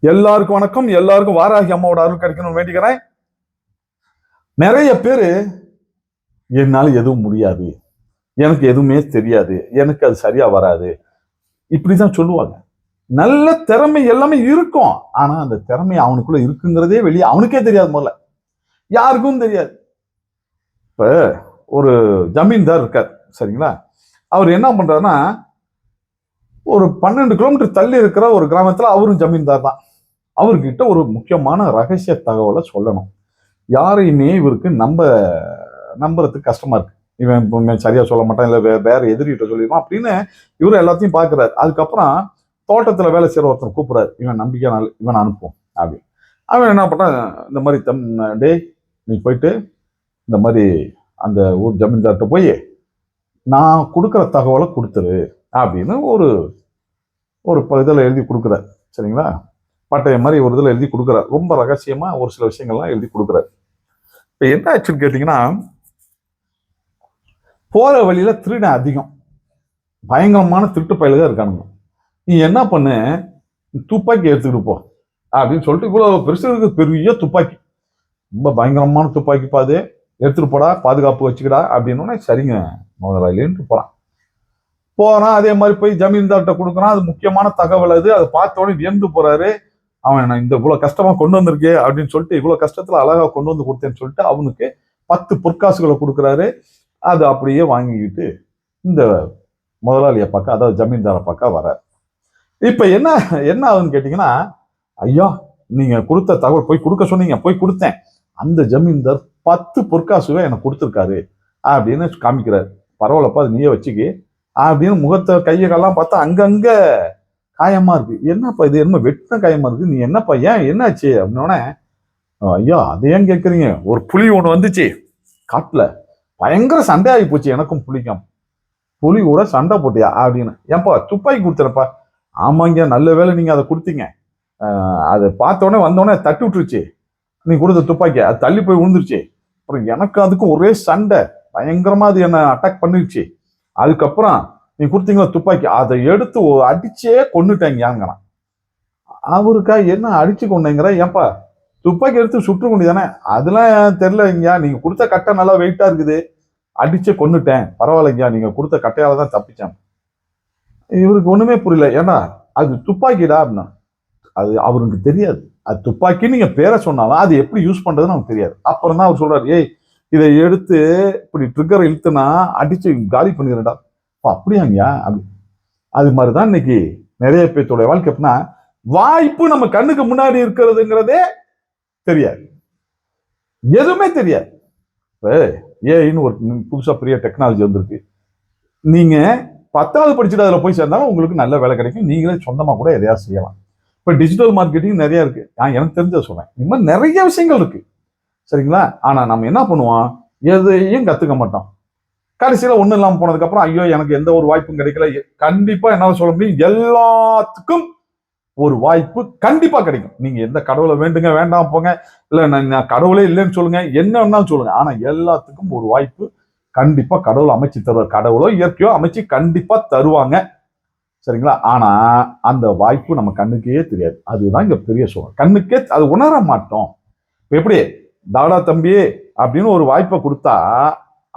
எல்லாருக்கும் வணக்கம். எல்லாருக்கும் வாராகி அம்மாவோட அருள் கிடைக்கணும்னு வேண்டிக்கிறேன். நிறைய பேர் என்னால் எதுவும் முடியாது. எனக்கு எதுவுமே தெரியாது. எனக்கு அது சரியா வராது. இப்படிதான் சொல்லுவாங்க. நல்ல திறமை எல்லாமே இருக்கும். ஆனா அந்த திறமை அவனுக்குள்ள இருக்குங்கிறதே வெளியே அவனுக்கே தெரியாது முதல்ல. யாருக்கும் தெரியாது. இப்ப ஒரு ஜமீன்தார் இருக்கார். சரிங்களா? அவர் என்ன பண்றாருன்னா ஒரு பன்னெண்டு கிலோமீட்டர் தள்ளி இருக்கிற ஒரு கிராமத்தில் அவரும் ஜமீன்தார் தான். அவர்கிட்ட ஒரு முக்கியமான ரகசிய தகவலை சொல்லணும். யாரையுமே இவருக்கு நம்ப நம்புறதுக்கு கஷ்டமா இருக்கு. இவன் இப்ப சரியா சொல்ல மாட்டான் இல்லை வே- வேற எதிரிகிட்ட சொல்லிடுவான் அப்படின்னு இவர் எல்லாத்தையும் பார்க்குறாரு அதுக்கப்புறம் தோட்டத்தில் வேலை செய்கிற ஒருத்தர் கூப்பிடுறாரு. இவன் நம்பிக்கை நாள் இவன் அனுப்புவோம் அப்படி அவன் என்ன பண்ணான்? இந்த மாதிரி தம் டேய் நீ போயிட்டு இந்த மாதிரி அந்த ஊர் ஜமீன்தார்கிட்ட போய் நான் கொடுக்குற தகவலை கொடுத்துரு அப்படின்னு ஒரு ஒரு ப- இதில் எழுதி கொடுக்குறாரு. சரிங்களா? பட்டயம் மாதிரி ஒரு இதில் எழுதி கொடுக்குறாரு. ரொம்ப ரகசியமா ஒரு சில விஷயங்கள்லாம் எழுதி கொடுக்குறாரு. இப்போ என்ன ஆச்சுன்னு கேட்டிங்கன்னா போற வழியில் திருடன் அதிகம். பயங்கரமான திருட்டு பயலுக இருக்கானுங்க. நீ என்ன பண்ணு? துப்பாக்கி எடுத்துக்கிட்டு போ. அப்படின்னு சொல்லிட்டு இவ்வளோ பெருசு இருக்குது பெரிய துப்பாக்கி. ரொம்ப பயங்கரமான துப்பாக்கி பாது எடுத்துட்டு போடா பாதுகாப்பு வச்சுக்கடா அப்படின்னோடனே சரிங்க முதலாளின்ட்டு போறான். போறான் அதே மாதிரி போய் ஜமீன்தார்கிட்ட கொடுக்குறான். அது முக்கியமான தகவல் அது. அதை பார்த்த உடனே வியந்து போறாரு. அவன் நான் இந்த இவ்வளோ கஷ்டமாக கொண்டு வந்திருக்கே அப்படின்னு சொல்லிட்டு இவ்வளோ கஷ்டத்தில் அழகாக கொண்டு வந்து கொடுத்தேன்னு சொல்லிட்டு அவனுக்கு பத்து பொற்காசுகளை கொடுக்குறாரு. அது அப்படியே வாங்கிக்கிட்டு இந்த முதலாளியை பார்க்க அதாவது ஜமீன்தாரை பார்க்க வர இப்போ என்ன என்ன ஆகுதுன்னு கேட்டிங்கன்னா ஐயா நீங்கள் கொடுத்த தகவல் போய் கொடுக்க சொன்னீங்க போய் கொடுத்தேன். அந்த ஜமீன்தார் பத்து பொற்காசுவை எனக்கு கொடுத்துருக்காரு அப்படின்னு காமிக்கிறார். பரவாயில்லப்பா அது நீயே வச்சுக்கி அப்படின்னு முகத்தை கையை காலெல்லாம் பார்த்தா அங்கங்கே காயமா இருக்கு. என்னப்பா இது? என்ன வெட்டின காயமா இருக்கு. நீ என்னப்பா? ஏன்? என்னாச்சு? அப்படின்னோடனே ஐயா அதை ஏன் கேட்குறீங்க ஒரு புலி ஒன்று வந்துச்சு. காட்டில் பயங்கர சண்டை ஆகி போச்சு. எனக்கும் புளிக்கும் புலி கூட சண்டை போட்டியா? அப்படின்னு. ஏன்பா துப்பாக்கி கொடுத்துறப்பா. ஆமாங்க நல்ல வேளை நீங்கள் அதை கொடுத்தீங்க. அதை பார்த்த உடனே வந்த தட்டி விட்டுருச்சு. நீ கொடுத்த துப்பாக்கி அது தள்ளி போய் விழுந்துருச்சு. அப்புறம் எனக்கு அதுக்கும் ஒரே சண்டை. பயங்கரமாக அது என்னை அட்டாக் பண்ணிருச்சு. அதுக்கப்புறம் நீ கொடுத்தீங்களா துப்பாக்கி அதை எடுத்து அடிச்சே அடிச்சே கொண்டுட்டேங்கிறான் அவருக்கா என்ன அடிச்சு கொண்டேங்கிற ஏன்பா துப்பாக்கி எடுத்து சுற்று கொண்டிதானே? அதெல்லாம் தெரிலங்கய்யா நீங்கள் கொடுத்த கட்டை நல்லா வெயிட்டாக இருக்குது. அடிச்சே கொன்னுட்டேன். பரவாயில்லைங்கய்யா நீங்கள் கொடுத்த கட்டையால் தான் தப்பிச்சேன். இவருக்கு ஒன்றுமே புரியல. ஏன்னா அது துப்பாக்கிடா அப்படின்னா. அது அவருக்கு தெரியாது. அது துப்பாக்கி நீங்கள் பேரை சொன்னாலும் அது எப்படி யூஸ் பண்ணுறதுன்னு நமக்கு தெரியாது. அப்புறம் தான் அவர் சொல்கிறார் ஏய் இதை எடுத்து இப்படி ட்ரிக்கரை இழுத்துனா அடித்து காலி ஓ அப்படியாங்கய்யா? அப்படி அது மாதிரி தான் இன்னைக்கு நிறைய பேர்த்தோடைய வாழ்க்கை எப்படின்னா வாய்ப்பு நம்ம கண்ணுக்கு முன்னாடி இருக்கிறதுங்கிறதே தெரியாது. எதுவுமே தெரியாது. இப்போ ஏஐன்னு ஒரு புதுசாக பெரிய டெக்னாலஜி வந்திருக்கு. நீங்கள் பத்தாவது படிச்சுட்டு அதில் போய் சேர்ந்தாலும் உங்களுக்கு நல்ல வேலை கிடைக்கும். நீங்களே சொந்தமாக கூட எதையாவது செய்யலாம். இப்போ டிஜிட்டல் மார்க்கெட்டிங் நிறையா இருக்குது நான் எனக்கு தெரிஞ்சதை சொல்கிறேன் இந்த மாதிரி நிறைய விஷயங்கள் இருக்குது சரிங்களா? ஆனால் நம்ம என்ன பண்ணுவோம்? எதையும் கற்றுக்க மாட்டோம். கடைசியில் ஒன்றும் இல்லாமல் போனதுக்கப்புறம் ஐயோ எனக்கு எந்த ஒரு வாய்ப்பும் கிடைக்கல. கண்டிப்பாக என்னால் சொல்ல முடியும். எல்லாத்துக்கும் ஒரு வாய்ப்பு கண்டிப்பாக கிடைக்கும். நீங்கள் எந்த கடவுளை வேண்டுங்க வேண்டாம் போங்க. இல்லை நான் கடவுளே இல்லைன்னு சொல்லுங்கள் என்ன வேணாலும் சொல்லுங்கள் ஆனால் எல்லாத்துக்கும் ஒரு வாய்ப்பு கண்டிப்பாக கடவுள் அமைச்சு தருவார். கடவுளோ இயற்கையோ அமைச்சு கண்டிப்பாக தருவாங்க. சரிங்களா? ஆனால் அந்த வாய்ப்பு நம்ம கண்ணுக்கே தெரியாது. அதுதான் இங்கே பெரிய சோகம். கண்ணுக்கே அது உணர மாட்டோம். இப்போ எப்படி? தாடா தம்பி அப்படின்னு ஒரு வாய்ப்பை கொடுத்தா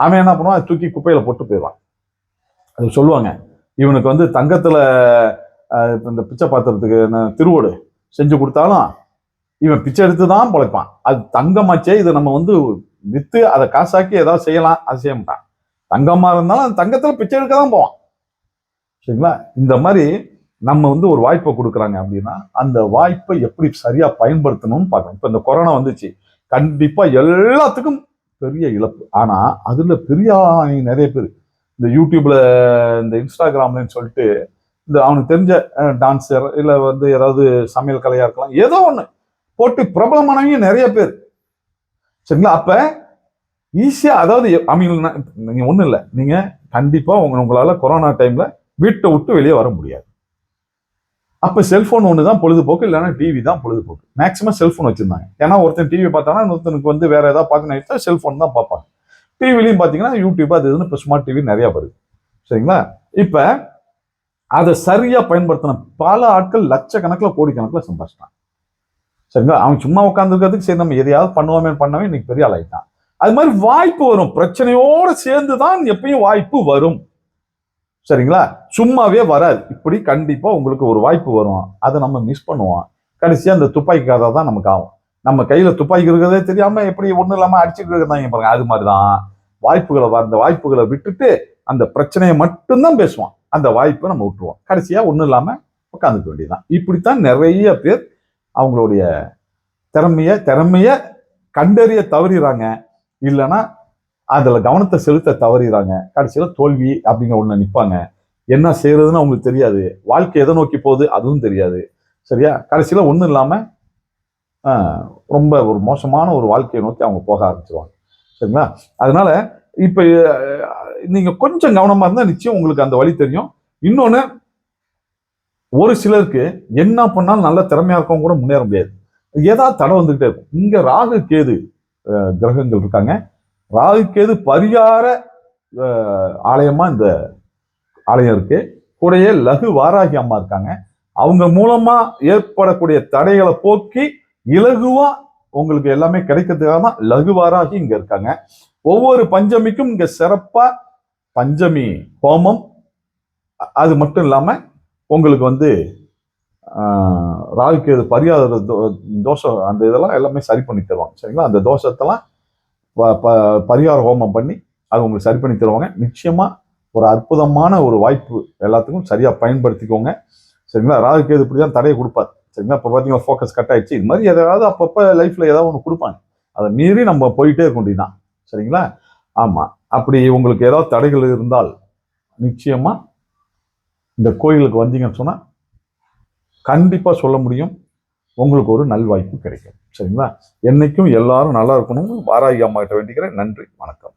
அவன் என்ன பண்ணுவான்? தூக்கி குப்பையில் போட்டு போயிடுவான். அது சொல்லுவாங்க. இவனுக்கு வந்து தங்கத்தில் இந்த பிச்சை பாத்திரத்துக்கு என்ன திருவோடு செஞ்சு கொடுத்தாலும் இவன் பிச்சை எடுத்து தான் பிழைப்பான். அது தங்கமாச்சே இதை நம்ம வந்து விற்று அதை காசாக்கி ஏதாவது செய்யலாம் அது செய்ய மாட்டான் தங்கமாக இருந்தாலும் அந்த தங்கத்தில் பிச்சை எடுக்க தான் போவான். சரிங்களா? இந்த மாதிரி நம்ம வந்து ஒரு வாய்ப்பை கொடுக்குறாங்க அப்படின்னா அந்த வாய்ப்பை எப்படி சரியாக பயன்படுத்தணும்னு பார்க்கணும். இப்போ இந்த கொரோனா வந்துச்சு. கண்டிப்பாக எல்லாத்துக்கும் பெரிய இழப்பு. ஆனால் அதில் பெரிய நிறைய பேர் இந்த யூடியூப்ல இந்த இன்ஸ்டாகிராம்லன்னு சொல்லிட்டு இந்த அவனுக்கு தெரிஞ்ச டான்ஸர் இல்லை வந்து ஏதாவது சமையல் கலையாக இருக்கலாம் ஏதோ ஒன்று போட்டு பிரபலமானவங்க நிறைய பேர். சரிங்களா? அப்போ ஈஸியாக அதாவது ஐ மீன் ஒன்றும் இல்லை. நீங்கள் கண்டிப்பாக உங்க உங்களால் கொரோனா டைமில் வீட்டை விட்டு வெளியே வர முடியாது. அப்போ செல்ஃபோன் ஒன்று தான் பொழுதுபோக்கு இல்லைன்னா டிவி தான் பொழுதுபோக்கு. மேக்ஸிமம் செல்ஃபோன் வச்சுருந்தாங்க. ஏன்னா ஒருத்தன் டிவி பார்த்தானா இன்னொருத்தனுக்கு வந்து வேறு ஏதாவது பார்க்கணும் செல்ஃபோன் தான் பார்ப்பாங்க. டிவிலையும் பார்த்தீங்கன்னா யூடியூப் அது இதுன்னு இப்போ ஸ்மார்ட் டிவி நிறையா வருது. சரிங்களா? இப்போ அதை சரியாக பயன்படுத்தின பல ஆட்கள் லட்சக்கணக்கில் கோடிக்கணக்கில் சம்பாதிச்சிட்டான் சரிங்களா? அவன் சும்மா உட்காந்துருக்கிறதுக்கு சரி நம்ம எதையாவது பண்ணுவோமே பண்ணவே இன்னைக்கு பெரிய ஆளாயிட்டான். அது மாதிரி வாய்ப்பு வரும். பிரச்சனையோடு சேர்ந்து தான் எப்பயும் வாய்ப்பு வரும். சரிங்களா? சும்மாவே வராது. இப்படி கண்டிப்பாக உங்களுக்கு ஒரு வாய்ப்பு வரும். அதை நம்ம மிஸ் பண்ணுவோம். கடைசியாக அந்த துப்பாக்கி கதை தான் நமக்கு ஆகும். நம்ம கையில் துப்பாக்கி இருக்கிறதே தெரியாமல் எப்படி ஒன்றும் இல்லாமல் அடிச்சுட்டு இருக்கிறதாங்க பாருங்க. அது மாதிரி தான் வாய்ப்புகளை வ- அந்த வாய்ப்புகளை விட்டுட்டு அந்த பிரச்சனையை மட்டும்தான் பேசுவான் அந்த வாய்ப்பை நம்ம விட்டுருவோம். கடைசியாக ஒன்றும் இல்லாமல் உட்காந்துக்க வேண்டியதுதான். இப்படித்தான் நிறைய பேர் அவங்களுடைய திறமைய திறமைய கண்டறிய தவறிறாங்க இல்லைன்னா அதில் கவனத்தை செலுத்த தவறிறாங்க. கடைசியில் தோல்வி அப்படிங்கிற ஒன்று நிற்பாங்க என்ன செய்யறதுன்னு அவங்களுக்கு தெரியாது. வாழ்க்கை எதை நோக்கி போகுது அதுவும் தெரியாது. சரியா? கடைசியில் ஒன்றும் இல்லாமல் ரொம்ப ஒரு மோசமான ஒரு வாழ்க்கையை நோக்கி அவங்க போக ஆரம்பிச்சிருவாங்க. சரிங்களா? அதனால இப்போ நீங்கள் கொஞ்சம் கவனமாக இருந்தால் நிச்சயம் உங்களுக்கு அந்த வழி தெரியும். இன்னொன்று ஒரு சிலருக்கு என்ன பண்ணாலும் நல்ல திறமையாக இருக்கவங்க கூட முன்னேற முடியாது. ஏதாவது தடை வந்துக்கிட்டே இருக்கும். இங்கே ராகு கேது கிரகங்கள் இருக்காங்க. ராகு கேது பரிகார ஆலயமா இந்த ஆலயம் இருக்கு. கூடயே லகு வாராகி அம்மா இருக்காங்க. அவங்க மூலமா ஏற்படக்கூடிய தடைகளை போக்கி இலகுவா உங்களுக்கு எல்லாமே கிடைக்கிறதுக்காக தான் லகுவாராகி இங்க இருக்காங்க. ஒவ்வொரு பஞ்சமிக்கும் இங்க சிறப்பா பஞ்சமி ஹோமம் அது மட்டும் இல்லாம உங்களுக்கு வந்து ஆஹ், ராகுகேது பரிகார தோ- தோஷம் அந்த இதெல்லாம் எல்லாமே சரி பண்ணி தருவாங்க. சரிங்களா? அந்த தோஷத்தெல்லாம் பரிகார ஹோமம் பண்ணி அது உங்களுக்கு சரி பண்ணி தருவாங்க. நிச்சயமாக ஒரு அற்புதமான ஒரு வாய்ப்பு எல்லாத்துக்கும் சரியாக பயன்படுத்திக்கோங்க. சரிங்களா? ராகுகேது இப்படி தான் தடையை கொடுப்பார். சரிங்களா? இப்போ பார்த்தீங்கன்னா ஃபோக்கஸ் கட் ஆயிடுச்சு. இது மாதிரி எதாவது அப்பப்போ லைஃப்பில் ஏதாவது ஒன்று கொடுப்பாங்க. அதை மீறி நம்ம போயிட்டே இருக்க வேண்டியதுதான். சரிங்களா? ஆமாம் அப்படி உங்களுக்கு ஏதாவது தடைகள் இருந்தால் நிச்சயமாக இந்த கோயிலுக்கு வந்தீங்கன்னு சொன்னால் கண்டிப்பாக சொல்ல முடியும். உங்களுக்கு ஒரு நல்வாய்ப்பு கிடைக்கும். சரிங்களா? என்னைக்கும் எல்லாரும் நல்லா இருக்கணும் வாராகி அம்மா கிட்ட வேண்டிக்கிறேன். நன்றி. வணக்கம்.